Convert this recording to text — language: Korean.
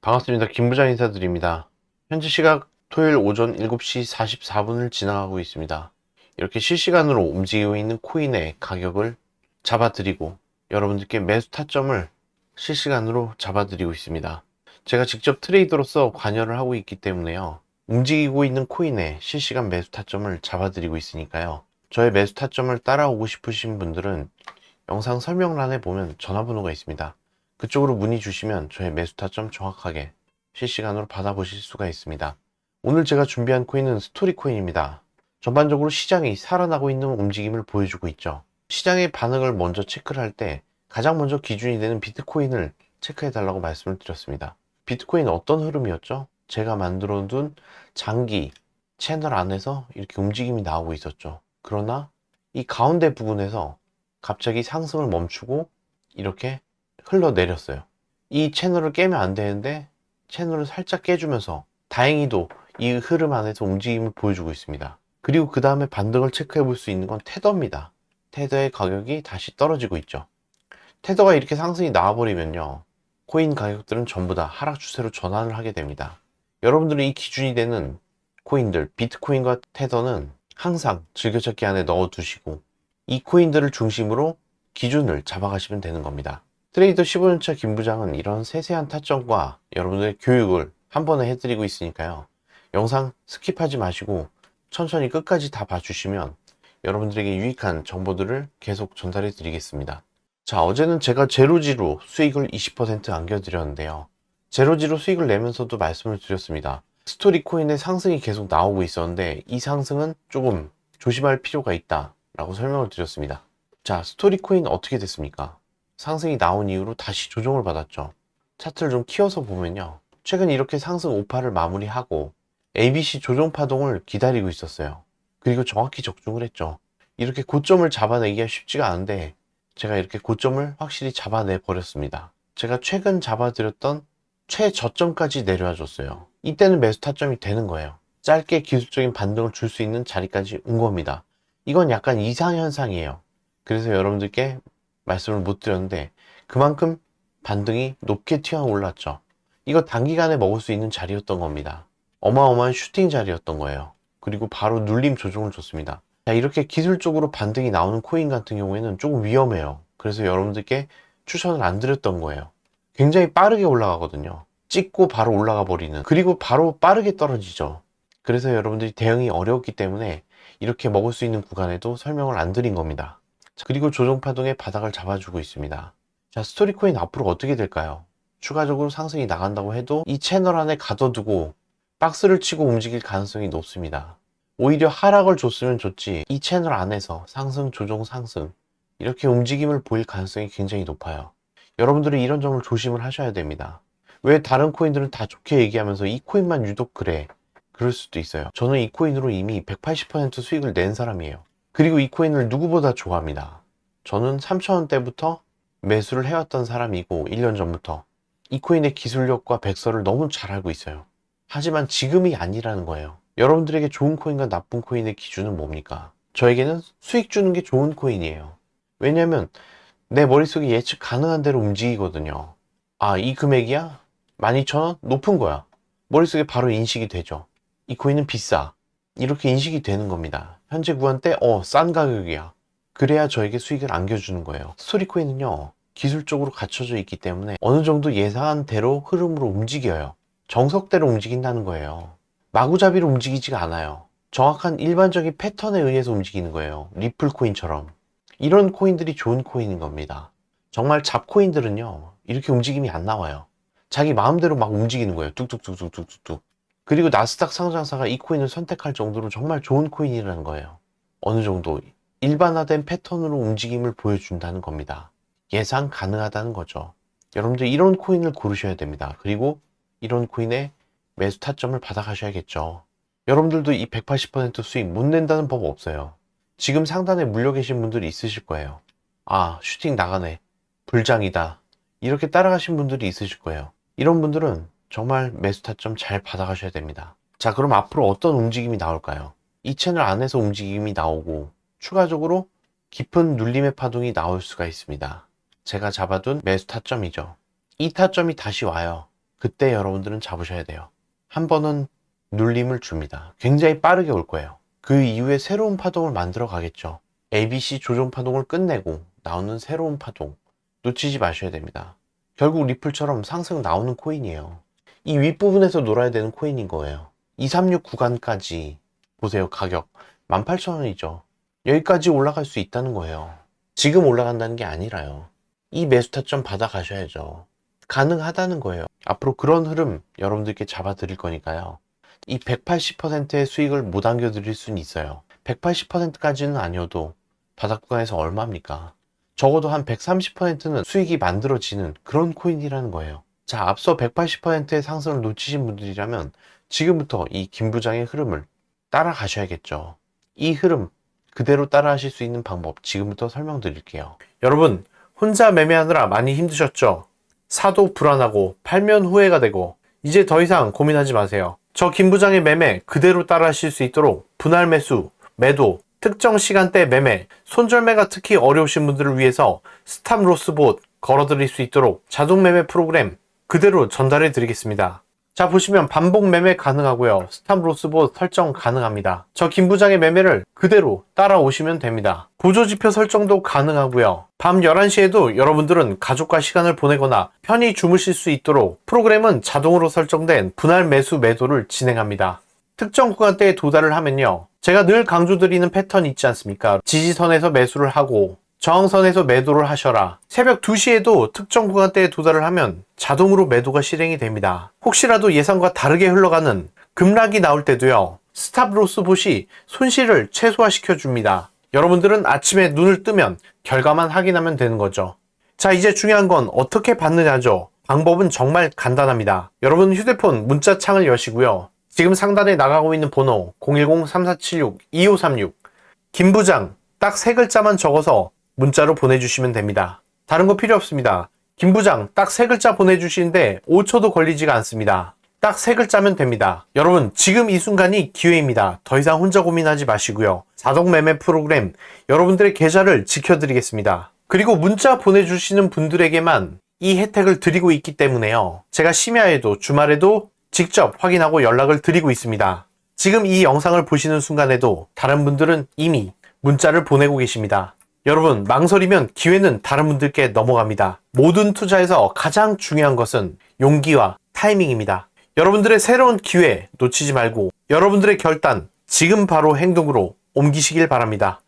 반갑습니다. 김부장 인사드립니다. 현재 시각 토요일 오전 7시 44분을 지나가고 있습니다. 이렇게 실시간으로 움직이고 있는 코인의 가격을 잡아드리고 여러분들께 매수 타점을 실시간으로 잡아드리고 있습니다. 제가 직접 트레이더로서 관여를 하고 있기 때문에요. 움직이고 있는 코인의 실시간 매수 타점을 잡아드리고 있으니까요. 저의 매수 타점을 따라오고 싶으신 분들은 영상 설명란에 보면 전화번호가 있습니다. 그쪽으로 문의 주시면 저의 매수 타점 정확하게 실시간으로 받아보실 수가 있습니다. 오늘 제가 준비한 코인은 스토리 코인입니다. 전반적으로 시장이 살아나고 있는 움직임을 보여주고 있죠. 시장의 반응을 먼저 체크를 할 때 가장 먼저 기준이 되는 비트코인을 체크해 달라고 말씀을 드렸습니다. 비트코인 어떤 흐름이었죠? 제가 만들어 둔 장기 채널 안에서 이렇게 움직임이 나오고 있었죠. 그러나 이 가운데 부분에서 갑자기 상승을 멈추고 이렇게 흘러내렸어요. 이 채널을 깨면 안 되는데 채널을 살짝 깨주면서 다행히도 이 흐름 안에서 움직임을 보여주고 있습니다. 그리고 그 다음에 반등을 체크해 볼 수 있는 건 테더입니다. 테더의 가격이 다시 떨어지고 있죠. 테더가 이렇게 상승이 나와버리면요. 코인 가격들은 전부 다 하락 추세로 전환을 하게 됩니다. 여러분들이 이 기준이 되는 코인들, 비트코인과 테더는 항상 즐겨찾기 안에 넣어 두시고 이 코인들을 중심으로 기준을 잡아가시면 되는 겁니다. 트레이더 15년차 김 부장은 이런 세세한 타점과 여러분들의 교육을 한 번에 해드리고 있으니까요. 영상 스킵하지 마시고 천천히 끝까지 다 봐주시면 여러분들에게 유익한 정보들을 계속 전달해 드리겠습니다. 자, 어제는 제가 제로지로 수익을 20% 안겨드렸는데요. 제로지로 수익을 내면서도 말씀을 드렸습니다. 스토리 코인의 상승이 계속 나오고 있었는데 이 상승은 조금 조심할 필요가 있다 라고 설명을 드렸습니다. 자, 스토리 코인 어떻게 됐습니까? 상승이 나온 이후로 다시 조정을 받았죠. 차트를 좀 키워서 보면요. 최근 이렇게 상승 5파를 마무리하고 ABC 조정 파동을 기다리고 있었어요. 그리고 정확히 적중을 했죠. 이렇게 고점을 잡아내기가 쉽지가 않은데 제가 이렇게 고점을 확실히 잡아내 버렸습니다. 제가 최근 잡아드렸던 최저점까지 내려와 줬어요. 이때는 매수 타점이 되는 거예요. 짧게 기술적인 반등을 줄 수 있는 자리까지 온 겁니다. 이건 약간 이상현상이에요. 그래서 여러분들께 말씀을 못 드렸는데 그만큼 반등이 높게 튀어 올랐죠. 이거 단기간에 먹을 수 있는 자리였던 겁니다. 어마어마한 슈팅 자리였던 거예요. 그리고 바로 눌림 조정을 줬습니다. 자, 이렇게 기술적으로 반등이 나오는 코인 같은 경우에는 조금 위험해요. 그래서 여러분들께 추천을 안 드렸던 거예요. 굉장히 빠르게 올라가거든요. 찍고 바로 올라가 버리는. 그리고 바로 빠르게 떨어지죠. 그래서 여러분들이 대응이 어려웠기 때문에 이렇게 먹을 수 있는 구간에도 설명을 안 드린 겁니다. 자, 그리고 조정파동의 바닥을 잡아주고 있습니다. 자, 스토리코인 앞으로 어떻게 될까요? 추가적으로 상승이 나간다고 해도 이 채널 안에 가둬두고 박스를 치고 움직일 가능성이 높습니다. 오히려 하락을 줬으면 좋지 이 채널 안에서 상승, 조정, 상승 이렇게 움직임을 보일 가능성이 굉장히 높아요. 여러분들이 이런 점을 조심을 하셔야 됩니다. 왜 다른 코인들은 다 좋게 얘기하면서 이 코인만 유독 그래? 그럴 수도 있어요. 저는 이 코인으로 이미 180% 수익을 낸 사람이에요. 그리고 이 코인을 누구보다 좋아합니다. 저는 3,000원대부터 매수를 해왔던 사람이고 1년 전부터 이 코인의 기술력과 백서를 너무 잘 알고 있어요. 하지만 지금이 아니라는 거예요. 여러분들에게 좋은 코인과 나쁜 코인의 기준은 뭡니까? 저에게는 수익 주는 게 좋은 코인이에요. 왜냐면 내 머릿속에 예측 가능한 대로 움직이거든요. 아, 이 금액이야? 12,000원? 높은 거야. 머릿속에 바로 인식이 되죠. 이 코인은 비싸. 이렇게 인식이 되는 겁니다. 현재 구한 때, 어, 싼 가격이야. 그래야 저에게 수익을 안겨주는 거예요. 스토리코인은요, 기술적으로 갖춰져 있기 때문에 어느 정도 예상한 대로 흐름으로 움직여요. 정석대로 움직인다는 거예요. 마구잡이로 움직이지가 않아요. 정확한 일반적인 패턴에 의해서 움직이는 거예요. 리플 코인처럼. 이런 코인들이 좋은 코인인 겁니다. 정말 잡코인들은요, 이렇게 움직임이 안 나와요. 자기 마음대로 막 움직이는 거예요. 뚝뚝뚝뚝뚝뚝. 그리고 나스닥 상장사가 이 코인을 선택할 정도로 정말 좋은 코인이라는 거예요. 어느 정도 일반화된 패턴으로 움직임을 보여준다는 겁니다. 예상 가능하다는 거죠. 여러분들 이런 코인을 고르셔야 됩니다. 그리고 이런 코인의 매수 타점을 받아 가셔야겠죠. 여러분들도 이 180% 수익 못 낸다는 법 없어요. 지금 상단에 물려 계신 분들이 있으실 거예요. 아, 슈팅 나가네. 불장이다. 이렇게 따라가신 분들이 있으실 거예요. 이런 분들은 정말 매수 타점 잘 받아가셔야 됩니다. 자, 그럼 앞으로 어떤 움직임이 나올까요? 이 채널 안에서 움직임이 나오고 추가적으로 깊은 눌림의 파동이 나올 수가 있습니다. 제가 잡아둔 매수 타점이죠. 이 타점이 다시 와요. 그때 여러분들은 잡으셔야 돼요. 한 번은 눌림을 줍니다. 굉장히 빠르게 올 거예요. 그 이후에 새로운 파동을 만들어 가겠죠. ABC 조정 파동을 끝내고 나오는 새로운 파동 놓치지 마셔야 됩니다. 결국 리플처럼 상승 나오는 코인이에요. 이 윗부분에서 놀아야 되는 코인인 거예요. 236 구간까지 보세요. 가격 18,000원이죠. 여기까지 올라갈 수 있다는 거예요. 지금 올라간다는 게 아니라요. 이 매수 타점 받아 가셔야죠. 가능하다는 거예요. 앞으로 그런 흐름 여러분들께 잡아 드릴 거니까요. 이 180%의 수익을 못 안겨 드릴 수는 있어요. 180%까지는 아니어도 바닥 구간에서 얼마입니까? 적어도 한 130%는 수익이 만들어지는 그런 코인이라는 거예요. 자, 앞서 180%의 상승을 놓치신 분들이라면 지금부터 이 김 부장의 흐름을 따라가셔야겠죠. 이 흐름 그대로 따라하실 수 있는 방법 지금부터 설명드릴게요. 여러분, 혼자 매매하느라 많이 힘드셨죠? 사도 불안하고 팔면 후회가 되고 이제 더 이상 고민하지 마세요. 저 김 부장의 매매 그대로 따라하실 수 있도록 분할 매수, 매도, 특정 시간대 매매, 손절매가 특히 어려우신 분들을 위해서 스탑 로스 봇 걸어드릴 수 있도록 자동 매매 프로그램 그대로 전달해 드리겠습니다. 자 보시면 반복 매매 가능하고요. 스탑 로스 봇 설정 가능합니다. 저 김 부장의 매매를 그대로 따라오시면 됩니다. 보조지표 설정도 가능하고요. 밤 11시에도 여러분들은 가족과 시간을 보내거나 편히 주무실 수 있도록 프로그램은 자동으로 설정된 분할 매수 매도를 진행합니다. 특정 구간대에 도달을 하면요. 제가 늘 강조드리는 패턴이 있지 않습니까? 지지선에서 매수를 하고 저항선에서 매도를 하셔라. 새벽 2시에도 특정 구간대에 도달을 하면 자동으로 매도가 실행이 됩니다. 혹시라도 예상과 다르게 흘러가는 급락이 나올 때도요. 스탑 로스 봇이 손실을 최소화시켜 줍니다. 여러분들은 아침에 눈을 뜨면 결과만 확인하면 되는 거죠. 자, 이제 중요한 건 어떻게 받느냐죠. 방법은 정말 간단합니다. 여러분 휴대폰 문자창을 여시고요. 지금 상단에 나가고 있는 번호 010-3476-2536 김부장 딱 세 글자만 적어서 문자로 보내주시면 됩니다. 다른 거 필요 없습니다. 김 부장 딱 세 글자 보내주시는데 5초도 걸리지가 않습니다. 딱 세 글자면 됩니다. 여러분 지금 이 순간이 기회입니다. 더 이상 혼자 고민하지 마시고요. 자동 매매 프로그램 여러분들의 계좌를 지켜드리겠습니다. 그리고 문자 보내주시는 분들에게만 이 혜택을 드리고 있기 때문에요. 제가 심야에도 주말에도 직접 확인하고 연락을 드리고 있습니다. 지금 이 영상을 보시는 순간에도 다른 분들은 이미 문자를 보내고 계십니다. 여러분, 망설이면 기회는 다른 분들께 넘어갑니다. 모든 투자에서 가장 중요한 것은 용기와 타이밍입니다. 여러분들의 새로운 기회 놓치지 말고 여러분들의 결단 지금 바로 행동으로 옮기시길 바랍니다.